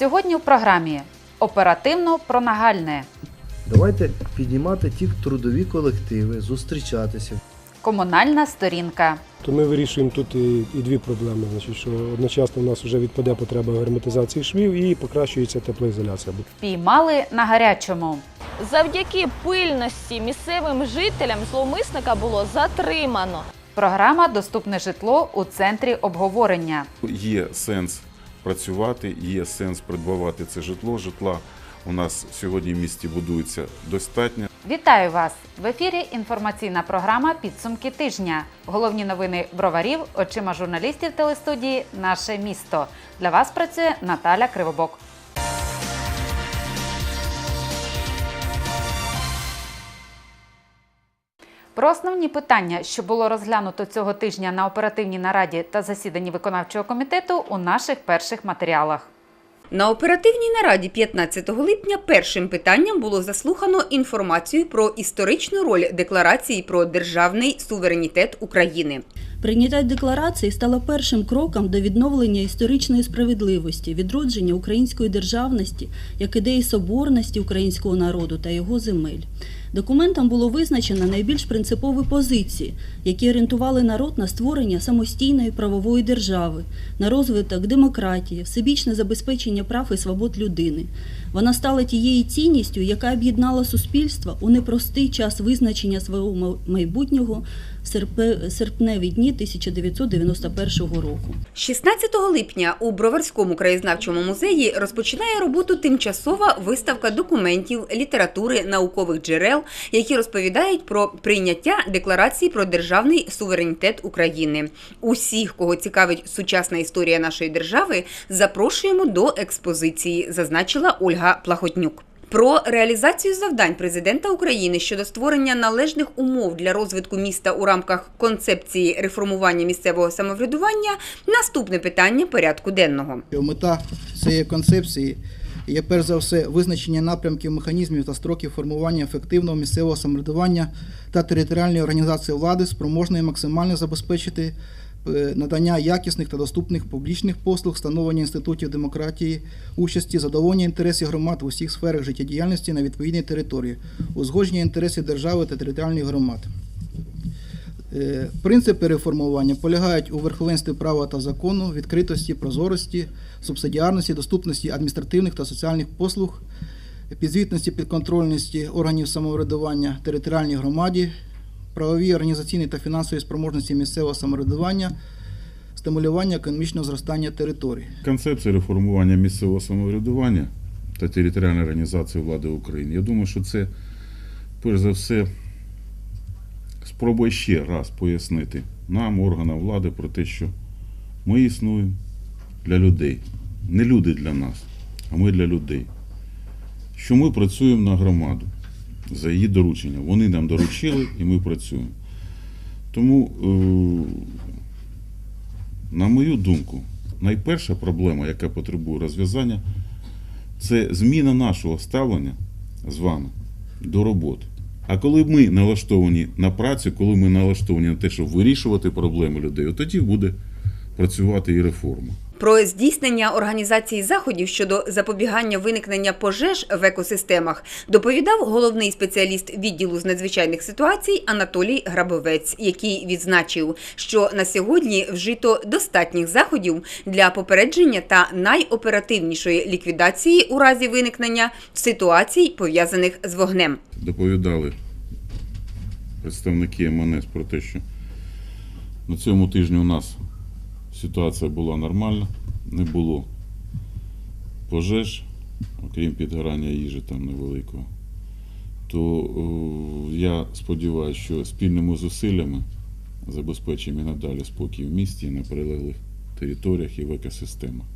Сьогодні в програмі оперативно про нагальне, Давайте піднімати ті трудові колективи, зустрічатися. комунальна сторінка, То ми вирішуємо тут і, і дві проблеми. Значить, що одночасно у нас вже відпаде потреба герметизації швів і покращується теплоізоляція. піймали на гарячому, Завдяки пильності місцевим жителям зловмисника було затримано. програма Доступне житло у центрі обговорення. Є сенс працювати, є сенс придбавати це житло. Житла у нас сьогодні в місті будується достатньо. Вітаю вас! В ефірі інформаційна програма Підсумки тижня. Головні новини броварів очима журналістів телестудії Наше місто. Для вас працює Наталя Кривобок. Про основні питання, що було розглянуто цього тижня на оперативній нараді та засіданні виконавчого комітету у наших перших матеріалах. На оперативній нараді 15 липня першим питанням було заслухано інформацію про історичну роль декларації про державний суверенітет України. Прийняття декларації стало першим кроком до відновлення історичної справедливості, відродження української державності як ідеї соборності українського народу та його земель. Документом було визначено найбільш принципові позиції, які орієнтували народ на створення самостійної правової держави, на розвиток демократії, всебічне забезпечення прав і свобод людини. Вона стала тією цінністю, яка об'єднала суспільство у непростий час визначення свого майбутнього в серпневі дні 1991 року. 16 липня у Броварському краєзнавчому музеї розпочинає роботу тимчасова виставка документів, літератури, наукових джерел, які розповідають про прийняття декларації про державний суверенітет України. Усіх, кого цікавить сучасна історія нашої держави, запрошуємо до експозиції, зазначила Ольга Плахотнюк. Про реалізацію завдань президента України щодо створення належних умов для розвитку міста у рамках концепції реформування місцевого самоврядування наступне питання порядку денного. Мета цієї концепції є перш за все визначення напрямків, механізмів та строків формування ефективного місцевого самоврядування та територіальної організації влади, спроможної максимально забезпечити е, надання якісних та доступних публічних послуг, встановлення інститутів демократії, участі, задоволення інтересів громад в усіх сферах життєдіяльності на відповідній території, узгодження інтересів держави та територіальних громад. Е, Принципи реформування полягають у верховенстві права та закону, відкритості, прозорості, субсидіарності, доступності адміністративних та соціальних послуг, підзвітності, підконтрольності органів самоврядування територіальній громаді, правовій, організаційній та фінансовій спроможності місцевого самоврядування, стимулювання економічного зростання територій. Концепція реформування місцевого самоврядування та територіальної організації влади України. Я думаю, що це перш за все спробує ще раз пояснити нам, органам влади, про те, що ми існуємо для людей. Не люди для нас, а ми для людей. Що ми працюємо на громаду за її доручення. Вони нам доручили і ми працюємо. Тому, е, на мою думку, найперша проблема, яка потребує розв'язання, це зміна нашого ставлення з вами до роботи. А коли ми налаштовані на працю, коли ми налаштовані на те, щоб вирішувати проблеми людей, тоді буде працювати і реформа. Про здійснення організації заходів щодо запобігання виникнення пожеж в екосистемах доповідав головний спеціаліст відділу з надзвичайних ситуацій Анатолій Грабовець, який відзначив, що на сьогодні вжито достатніх заходів для попередження та найоперативнішої ліквідації у разі виникнення ситуацій пов'язаних з вогнем. доповідали представники МНС про те, що на цьому тижні у нас ситуація була нормальна, не було пожеж, окрім підгорання їжі там невеликого. То е, я сподіваюся, що спільними зусиллями забезпечимо і надалі спокій в місті і на прилеглих територіях і в екосистемах.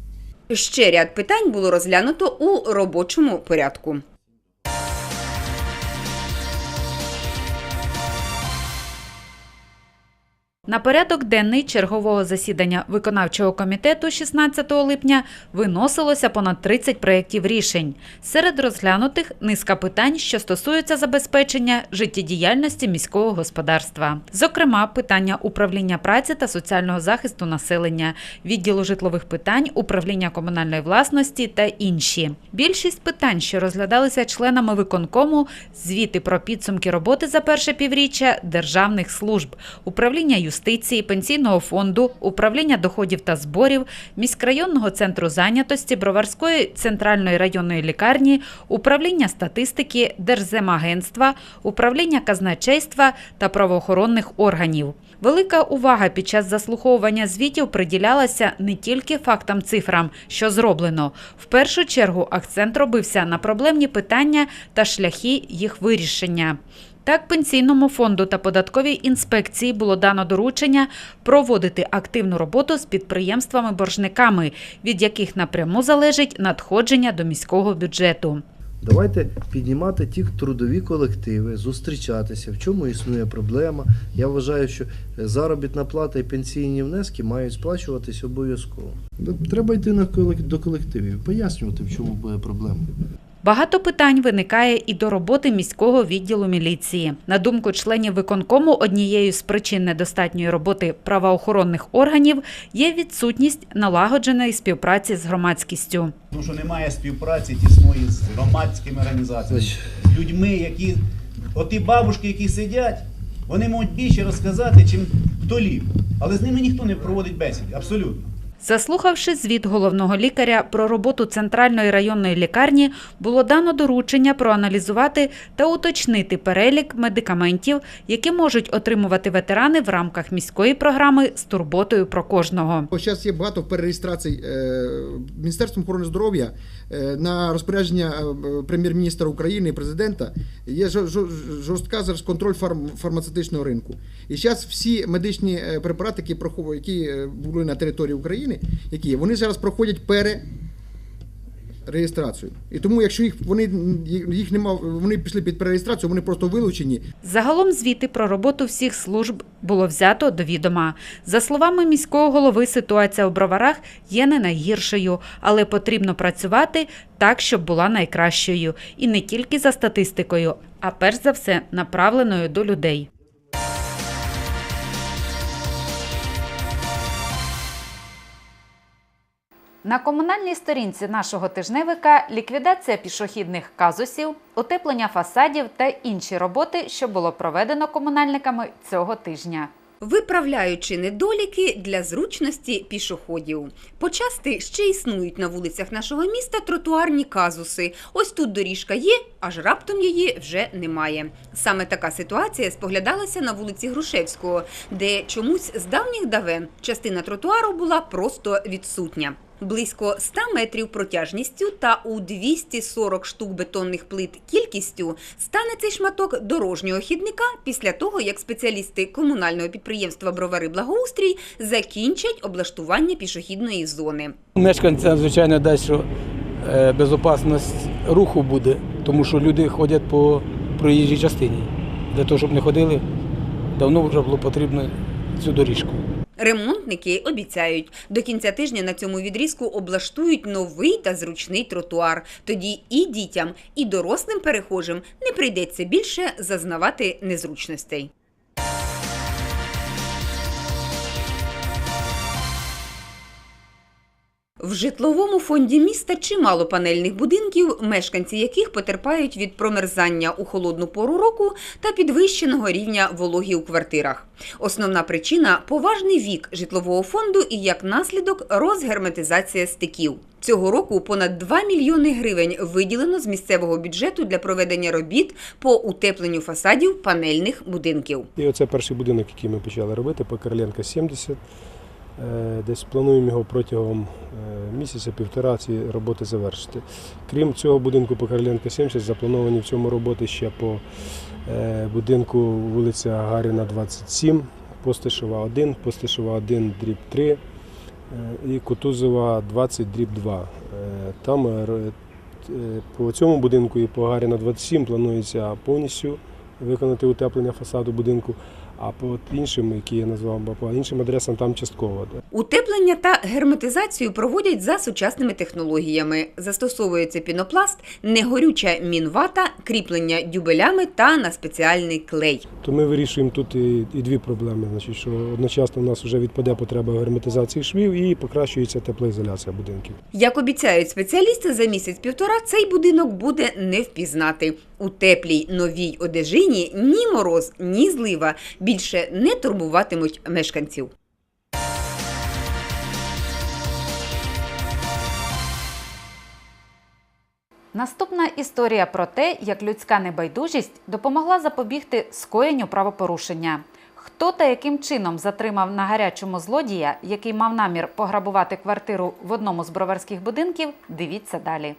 Ще ряд питань було розглянуто у робочому порядку. На порядок денний чергового засідання виконавчого комітету 16 липня виносилося понад 30 проєктів рішень. Серед розглянутих низка питань, що стосуються забезпечення життєдіяльності міського господарства. Зокрема, питання управління праці та соціального захисту населення, відділу житлових питань, управління комунальної власності та інші. Більшість питань, що розглядалися членами виконкому, звіти про підсумки роботи за перше півріччя державних служб, управління юстиції, пенсійного фонду, управління доходів та зборів, міськрайонного центру зайнятості, Броварської центральної районної лікарні, управління статистики, Держземагентства, управління казначейства та правоохоронних органів. Велика увага під час заслуховування звітів приділялася не тільки фактам цифрам, що зроблено. В першу чергу акцент робився на проблемні питання та шляхи їх вирішення. Так, пенсійному фонду та податковій інспекції було дано доручення проводити активну роботу з підприємствами-боржниками, від яких напряму залежить надходження до міського бюджету. Давайте піднімати ті трудові колективи, зустрічатися, в чому існує проблема. Я вважаю, що заробітна плата і пенсійні внески мають сплачуватись обов'язково. Треба йти до колективів, пояснювати, в чому буде проблема. Багато питань виникає і до роботи міського відділу міліції. На думку членів виконкому, однією з причин недостатньої роботи правоохоронних органів є відсутність налагодженої співпраці з громадськістю. Тому що немає співпраці тісної з громадськими організаціями, з людьми, які оті бабушки, які сидять, вони можуть більше розказати, чим хто лів. Але з ними ніхто не проводить бесіди, абсолютно. Заслухавши звіт головного лікаря про роботу центральної районної лікарні, було дано доручення проаналізувати та уточнити перелік медикаментів, які можуть отримувати ветерани в рамках міської програми з турботою про кожного. Зараз є багато перереєстрацій е, Міністерством охорони здоров'я е, на розпорядження е, прем'єр-міністра України і президента. Є жо- жо- жорстка зараз контроль фарм, фармацевтичного ринку. І зараз всі медичні препарати, які які були на території України, які є, вони зараз проходять пере. Реєстрацію. І тому, якщо їх вони їх нема, вони пішли під перереєстрацію, вони просто вилучені. Загалом звіти про роботу всіх служб було взято до відома. За словами міського голови, ситуація у броварах є не найгіршою, але потрібно працювати так, щоб була найкращою. І не тільки за статистикою, а перш за все направленою до людей. На комунальній сторінці нашого тижневика ліквідація пішохідних казусів, утеплення фасадів та інші роботи, що було проведено комунальниками цього тижня. Виправляючи недоліки для зручності пішоходів. Почасти ще існують на вулицях нашого міста тротуарні казуси. Ось тут доріжка є, аж раптом її вже немає. Саме така ситуація споглядалася на вулиці Грушевського, де чомусь з давніх давен частина тротуару була просто відсутня. Близько 100 метрів протяжністю та у 240 штук бетонних плит кількістю стане цей шматок дорожнього хідника після того, як спеціалісти комунального підприємства Бровари Благоустрій закінчать облаштування пішохідної зони. Мешканцям, звичайно, дасть, що е, безпечність руху буде, тому що люди ходять по проїжджій частині. Для того, щоб не ходили, давно вже було потрібно цю доріжку. Ремонтники обіцяють, до кінця тижня на цьому відрізку облаштують новий та зручний тротуар. Тоді і дітям, і дорослим перехожим не прийдеться більше зазнавати незручностей. В житловому фонді міста чимало панельних будинків, мешканці яких потерпають від промерзання у холодну пору року та підвищеного рівня вологі у квартирах. Основна причина поважний вік житлового фонду і як наслідок розгерметизація стиків. Цього року понад 2 мільйони гривень виділено з місцевого бюджету для проведення робіт по утепленню фасадів панельних будинків. І оце перший будинок, який ми почали робити по Кириленка 70. Е, Десь плануємо його протягом е, місяця-півтора ці роботи завершити. Крім цього будинку по Кириленка 70, заплановані в цьому роботи ще по е, будинку вулиця Гагаріна 27, Постишева 1, Постишева 1, дріб 3 е, і Кутузова 20, дріб 2. Е, Там по цьому будинку і по Гагаріна 27 планується повністю виконати утеплення фасаду будинку. А по іншим, які я назвав, по іншим адресам там частково. Утеплення та герметизацію проводять за сучасними технологіями. Застосовується пінопласт, негорюча мінвата, кріплення дюбелями та на спеціальний клей. То ми вирішуємо тут і, і дві проблеми. Значить, що одночасно у нас вже відпаде потреба герметизації швів і покращується теплоізоляція будинків. Як обіцяють спеціалісти, за місяць-півтора цей будинок буде не впізнати. У теплій новій одежині ні мороз, ні злива більше не турбуватимуть мешканців. Наступна історія про те, як людська небайдужість допомогла запобігти скоєнню правопорушення. Хто та яким чином затримав на гарячому злодія, який мав намір пограбувати квартиру в одному з броварських будинків, дивіться далі.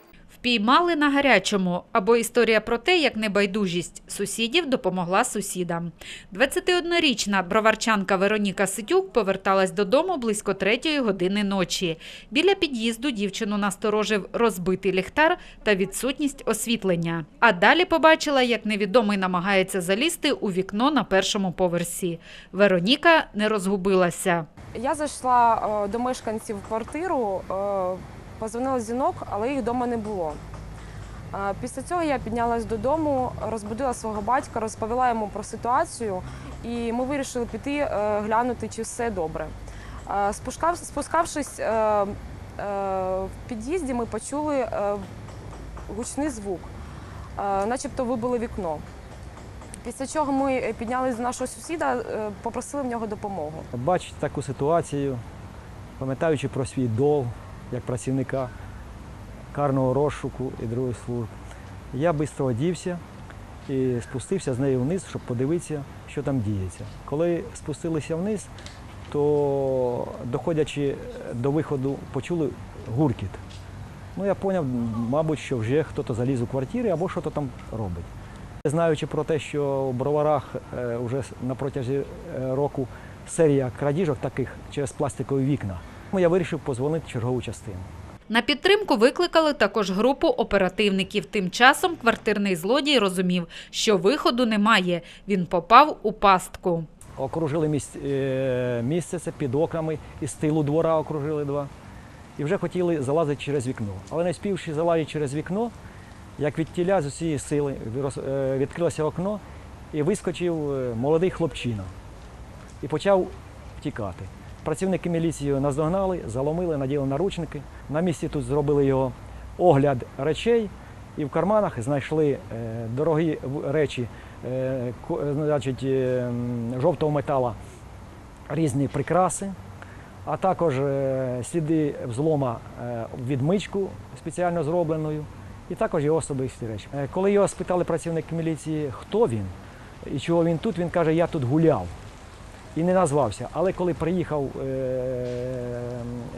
Впіймали на гарячому або історія про те, як небайдужість сусідів допомогла сусідам. 21-річна броварчанка Вероніка Ситюк поверталась додому близько третьої години ночі. Біля під'їзду дівчину насторожив розбитий ліхтар та відсутність освітлення. А далі побачила, як невідомий намагається залізти у вікно на першому поверсі. Вероніка не розгубилася. Я зайшла е, до мешканців квартиру, позвонила дзвінок, але їх вдома не було. Після цього я піднялась додому, розбудила свого батька, розповіла йому про ситуацію, і ми вирішили піти е, глянути, чи все добре. Спускавшись е, е, в під'їзді, ми почули гучний звук, начебто вибило вікно. Після чого ми піднялись до нашого сусіда, попросили в нього допомогу. Бачити таку ситуацію, пам'ятаючи про свій долг як працівника карного розшуку і других служб, я швидко одівся і спустився з нею вниз, щоб подивитися, що там діється. Коли спустилися вниз, то доходячи до виходу, почули гуркіт. Ну, я зрозумів, мабуть, що вже хтось заліз у квартири або щось там робить. Знаючи про те, що в броварах е, вже на протязі е, року серія крадіжок таких через пластикові вікна, ну, я вирішив позвонити в чергову частину. На підтримку викликали також групу оперативників. Тим часом квартирний злодій розумів, що виходу немає. Він попав у пастку. Окружили е, місце це під окнами, із тилу двора окружили два. І вже хотіли залазити через вікно. Але не співши залазити через вікно, як від тіля з усієї сили е, відкрилося окно і вискочив е, молодий хлопчина і почав втікати. Працівники міліції наздогнали, заломили, наділи наручники. На місці тут зробили його огляд речей і в карманах знайшли е, дорогі речі е, е, значить, жовтого метала, різні прикраси, а також сліди взлома відмичку спеціально зробленою, і також його особисті речі. Коли його спитали працівники міліції, хто він і чого він тут, він каже, я тут гуляв. І не назвався. Але коли приїхав е,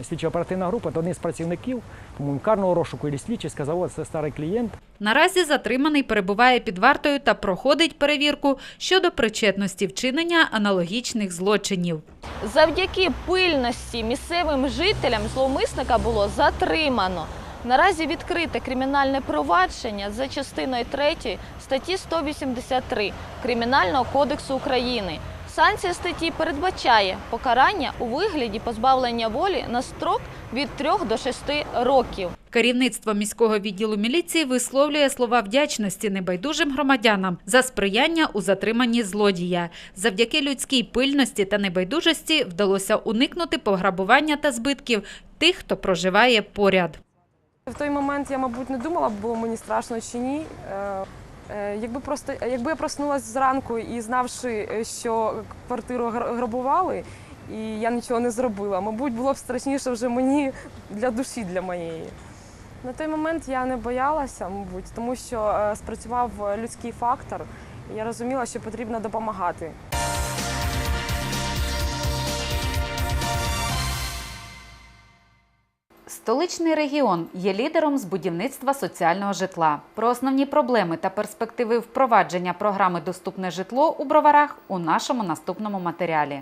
слідчо-оперативна група, то один з працівників, по-моєму, карного розшуку і слідчий сказав, «О, це старий клієнт, Наразі затриманий перебуває під вартою та проходить перевірку щодо причетності вчинення аналогічних злочинів. Завдяки пильності місцевим жителям зловмисника було затримано. Наразі відкрите кримінальне провадження за частиною 3 статті 183 Кримінального кодексу України. Санкція статті передбачає покарання у вигляді позбавлення волі на строк від 3 до 6 років. Керівництво міського відділу міліції висловлює слова вдячності небайдужим громадянам за сприяння у затриманні злодія. Завдяки людській пильності та небайдужості вдалося уникнути пограбування та збитків тих, хто проживає поряд. В той момент я, мабуть, не думала, було мені страшно чи ні. Е, Якби просто якби я проснулася зранку і знавши, е, що квартиру грабували, і я нічого не зробила, мабуть, було б страшніше вже мені для душі для моєї. На той момент я не боялася, мабуть, тому що е, спрацював людський фактор. і Я розуміла, що потрібно допомагати. Столичний регіон є лідером з будівництва соціального житла. Про основні проблеми та перспективи впровадження програми Доступне житло у броварах у нашому наступному матеріалі.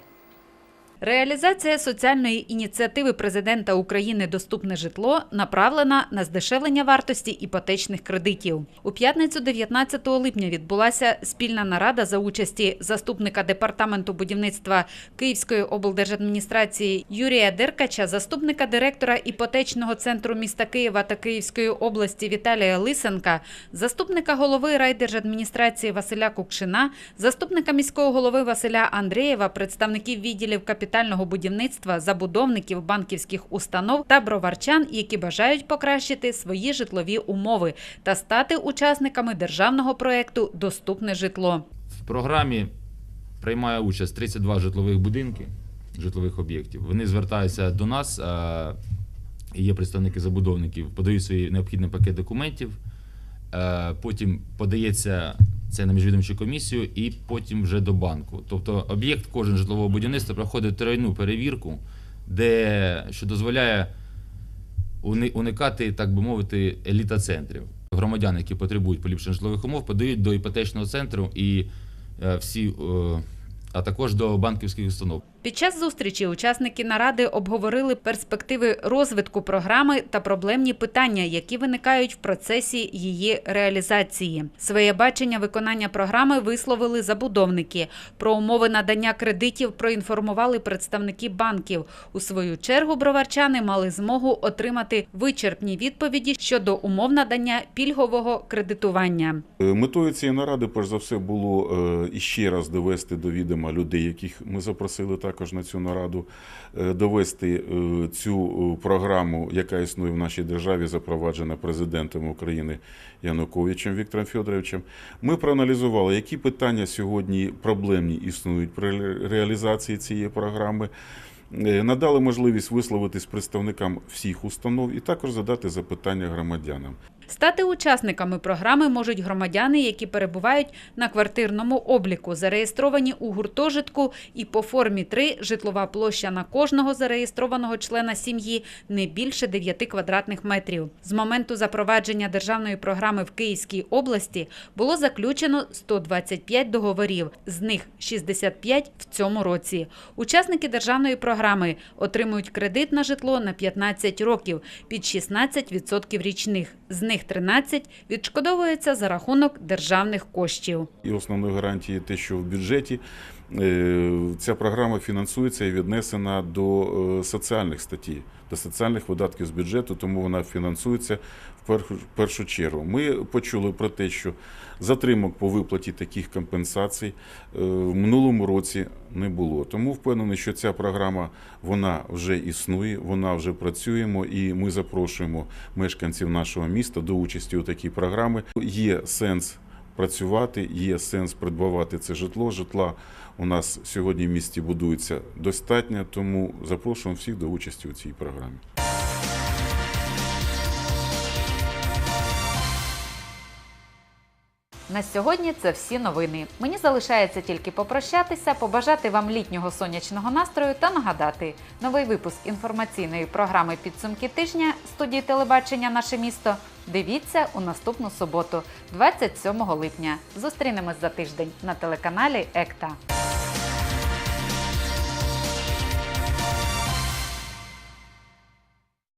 Реалізація соціальної ініціативи президента України Доступне житло направлена на здешевлення вартості іпотечних кредитів. У п'ятницю 19 липня відбулася спільна нарада за участі заступника департаменту будівництва Київської облдержадміністрації Юрія Деркача, заступника директора іпотечного центру міста Києва та Київської області Віталія Лисенка, заступника голови райдержадміністрації Василя Кукшина, заступника міського голови Василя Андрієва, представників відділів капітального будівництва, забудовників банківських установ та броварчан, які бажають покращити свої житлові умови та стати учасниками державного проекту Доступне житло. В програмі приймає участь 32 житлових будинки, житлових об'єктів. Вони звертаються до нас, є представники забудовників, подають свій необхідний пакет документів. е, Потім подається це на міжвідомчу комісію і потім вже до банку. Тобто об'єкт кожен житлового будівництва проходить тройну перевірку, де, що дозволяє уникати, так би мовити, еліта центрів. Громадяни, які потребують поліпшення житлових умов, подають до іпотечного центру і е, всі, е, а також до банківських установ. Під час зустрічі учасники наради обговорили перспективи розвитку програми та проблемні питання, які виникають в процесі її реалізації. Своє бачення виконання програми висловили забудовники. Про умови надання кредитів проінформували представники банків. У свою чергу броварчани мали змогу отримати вичерпні відповіді щодо умов надання пільгового кредитування. Е, Метою цієї наради, перш за все, було е, іще раз довести до відома людей, яких ми запросили також на цю нараду, е, довести е, цю е, програму, яка існує в нашій державі, запроваджена президентом України Януковичем Віктором Федоровичем. Ми проаналізували, які питання сьогодні проблемні існують при реалізації цієї програми. Надали можливість висловитись представникам всіх установ і також задати запитання громадянам. Стати учасниками програми можуть громадяни, які перебувають на квартирному обліку, зареєстровані у гуртожитку і по формі 3 житлова площа на кожного зареєстрованого члена сім'ї не більше 9 квадратних метрів. З моменту запровадження державної програми в Київській області було заключено 125 договорів, з них 65 в цьому році. Учасники державної програми отримують кредит на житло на 15 років під 16% річних. З них 13 відшкодовується за рахунок державних коштів. І основною гарантією те, що в бюджеті ця програма фінансується і віднесена до е, соціальних статей, до соціальних видатків з бюджету, тому вона фінансується в першу чергу. Ми почули про те, що затримок по виплаті таких компенсацій е, в минулому році не було. Тому впевнений, що ця програма вона вже існує, вона вже працюємо, і ми запрошуємо мешканців нашого міста до участі у такій програмі. Є сенс працювати, є сенс придбавати це житло. Житла у нас сьогодні в місті будується достатньо, тому запрошуємо всіх до участі у цій програмі. На сьогодні це всі новини. Мені залишається тільки попрощатися, побажати вам літнього сонячного настрою та нагадати новий випуск інформаційної програми Підсумки тижня студії телебачення Наше місто. Дивіться у наступну суботу, 27 липня. Зустрінемось за тиждень на телеканалі ЕКТА.